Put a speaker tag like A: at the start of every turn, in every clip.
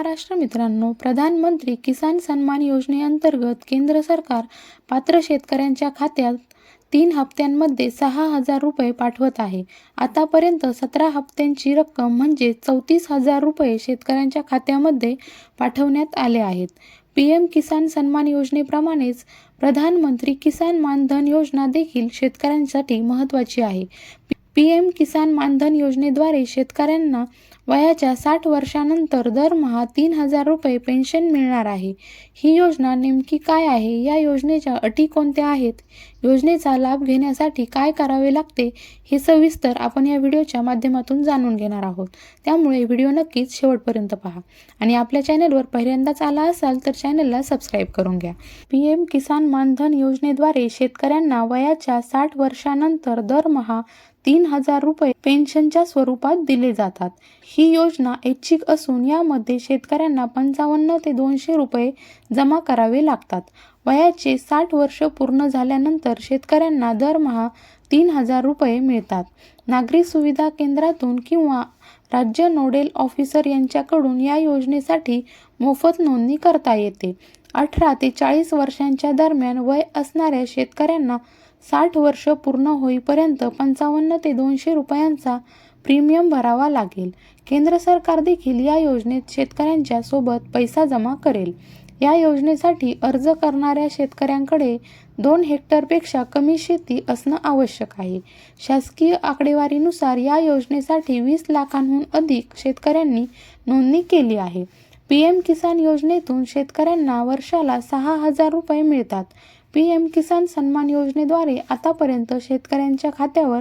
A: महाराष्ट्र मित्रांनो प्रधानमंत्री किसान सन्मान योजनेअंतर्गत केंद्र सरकार पात्र शेतकऱ्यांच्या खात्यात तीन हप्त्यांमध्ये सहा हजार रुपये पाठवत आहे. आतापर्यंत सतरा हप्त्यांची रक्कम म्हणजे चौतीस हजार रुपये शेतकऱ्यांच्या खात्यामध्ये पाठवण्यात आले आहेत. पी एम किसान सन्मान योजनेप्रमाणेच प्रधानमंत्री किसान मानधन योजना देखील शेतकऱ्यांसाठी महत्त्वाची आहे. पी एम किसान मानधन योजनेद्वारे शेतकऱ्यांना वयाच्या साठ वर्षानंतर दरमहा तीन हजार रुपये पेन्शन मिळणार आहे. ही योजना नेमकी काय आहे? या योजनेच्या अटी कोणत्या आहेत? योजनेचा लाभ घेण्यासाठी काय करावे लागते? हे सविस्तर आपण या व्हिडिओच्या माध्यमातून जाणून घेणार आहोत. त्यामुळे व्हिडिओ नक्कीच शेवटपर्यंत पहा. आणि आपल्या चॅनलवर पहिल्यांदाच आला असाल तर चॅनलला सबस्क्राईब करून घ्या. पी एम किसान मानधन योजनेद्वारे शेतकऱ्यांना वयाच्या साठ वर्षानंतर दरमहा तीन हजार रुपये पेन्शनच्या स्वरूपात दिले जातात. ही ही योजना ऐच्छिक असून यामध्ये शेतकऱ्यांना पंचावन्न ते दोनशे रुपये जमा करावे लागतात. वयाचे साठ वर्ष पूर्ण झाल्यानंतर शेतकऱ्यांना दरमहा तीन हजार रुपये मिळतात. नागरी सुविधा केंद्रातून किंवा राज्य नोडेल ऑफिसर यांच्याकडून या योजनेसाठी मोफत नोंदणी करता येते. अठरा ते चाळीस वर्षांच्या दरम्यान वय असणाऱ्या शेतकऱ्यांना साठ वर्ष पूर्ण होईपर्यंत पंचावन्न ते दोनशे रुपयांचा प्रीमियम भरावा लागेल. केंद्र सरकार देखील या योजनेत शेतकऱ्यांच्या सोबत पैसा जमा करेल. या योजनेसाठी अर्ज करणाऱ्या शेतकऱ्यांकडे दोन हेक्टरपेक्षा कमी शेती असणं आवश्यक आहे. शासकीय आकडेवारीनुसार या योजनेसाठी वीस लाखांहून अधिक शेतकऱ्यांनी नोंदणी केली आहे. पी एम किसान योजनेतून शेतकऱ्यांना वर्षाला सहा हजार रुपये मिळतात. पी एम किसान सन्मान योजनेद्वारे आतापर्यंत शेतकऱ्यांच्या खात्यावर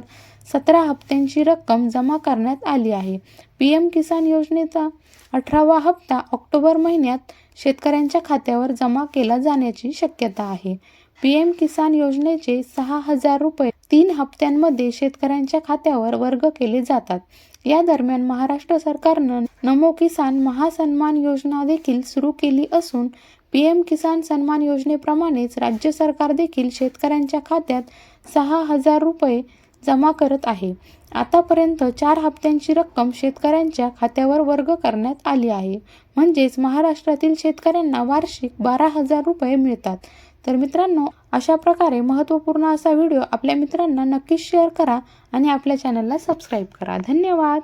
A: सतरा हप्त्यांची रक्कम जमा करण्यात आली आहे. पी एम किसान योजनेचा अठरावा हप्ता ऑक्टोबर महिन्यात शेतकऱ्यांच्या खात्यावर जमा केला जाण्याची शक्यता आहे. पी एम किसान योजनेचे सहा हजार रुपये तीन हप्त्यांमध्ये शेतकऱ्यांच्या खात्यावर वर्ग केले जातात. या दरम्यान महाराष्ट्र सरकारनं नमो किसान महासन्मान योजना देखील सुरू केली असून पी एम किसान सन्मान योजनेप्रमाणेच राज्य सरकार देखील शेतकऱ्यांच्या खात्यात सहा हजार रुपये जमा करत आहे. आतापर्यंत चार हप्त्यांची रक्कम शेतकऱ्यांच्या खात्यावर वर्ग करण्यात आली आहे. म्हणजेच महाराष्ट्रातील शेतकऱ्यांना वार्षिक बारा हजार रुपये मिळतात. तर मित्रांनो अशा प्रकारे महत्त्वपूर्ण असा व्हिडिओ आपल्या मित्रांना नक्कीच शेअर करा आणि आपल्या चॅनलला सबस्क्राईब करा. धन्यवाद!